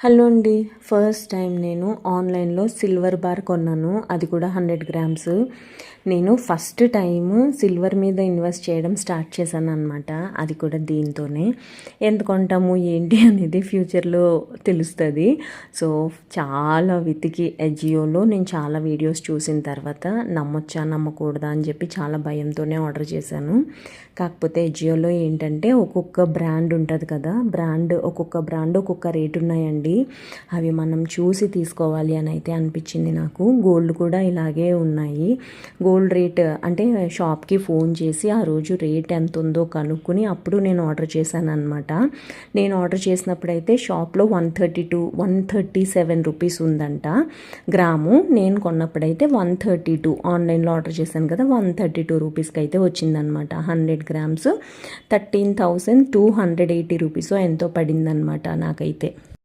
Hello అండి. First time నేను ఆన్లైన్లో సిల్వర్ బార్ కొన్నాను. అది కూడా హండ్రెడ్ గ్రామ్స్. నేను ఫస్ట్ టైం సిల్వర్ మీద ఇన్వెస్ట్ చేయడం స్టార్ట్ చేశాను అనమాట అది కూడా దీంతోనే. ఎంత కొంటాము ఏంటి అనేది ఫ్యూచర్లో తెలుస్తుంది. సో చాలా వెతికి ఎజియోలో నేను చాలా వీడియోస్ చూసిన తర్వాత నమ్మొచ్చా నమ్మకూడదా అని చెప్పి చాలా భయంతోనే ఆర్డర్ చేశాను. కాకపోతే ఎజియోలో ఏంటంటే ఒక్కొక్క బ్రాండ్ ఉంటుంది కదా. బ్రాండ్ ఒక్కొక్క బ్రాండ్ ఒక్కొక్క రేట్ ఉన్నాయండి. అవి మనం చూసి తీసుకోవాలి అని అయితే అనిపించింది నాకు. గోల్డ్ కూడా ఇలాగే ఉన్నాయి. గోల్డ్ రేట్ అంటే షాప్కి ఫోన్ చేసి ఆ రోజు రేట్ ఎంత ఉందో కనుక్కుని అప్పుడు నేను ఆర్డర్ చేశాను అనమాట నేను ఆర్డర్ చేసినప్పుడైతే షాప్లో one thirty two one thirty seven rupees ఉందంట. గ్రాము నేను కొన్నప్పుడైతే వన్ థర్టీ టూ ఆన్లైన్లో ఆర్డర్ చేశాను కదా వన్ థర్టీ టూ రూపీస్కి అయితే వచ్చిందనమాట hundred grams thirteen thousand two hundred eighty rupees ఎంతో పడిందనమాట నాకైతే.